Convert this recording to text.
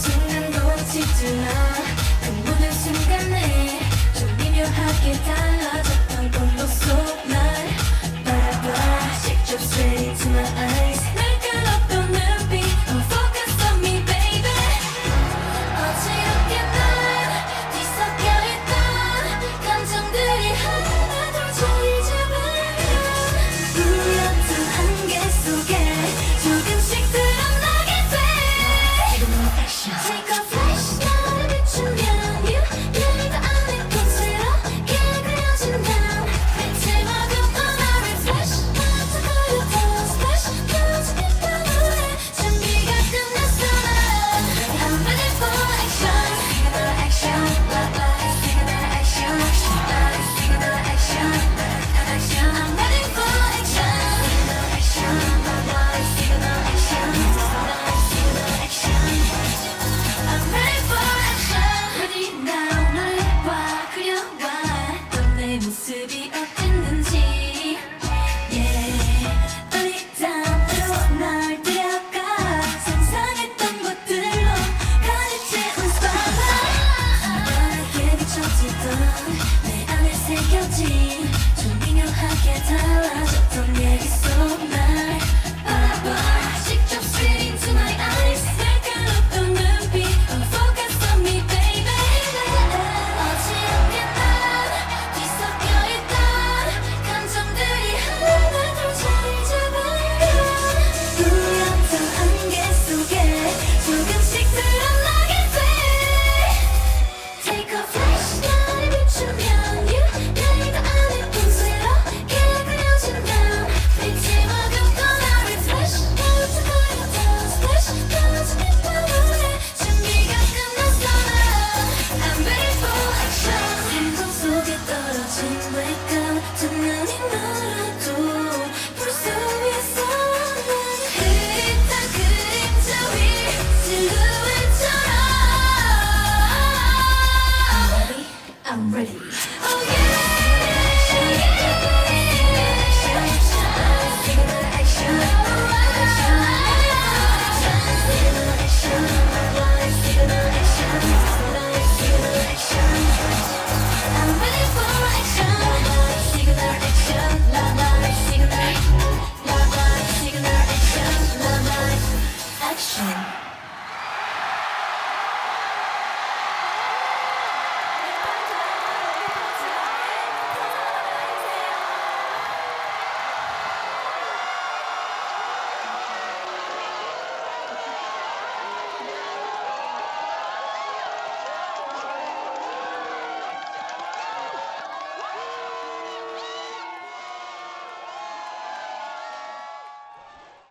아직난 놓치지 마 그 모든 순간에 좀 미묘하게 달라져. 있었던 내 안에 새겨진 좀 미묘하게 달라졌던 얘기 속 Christian.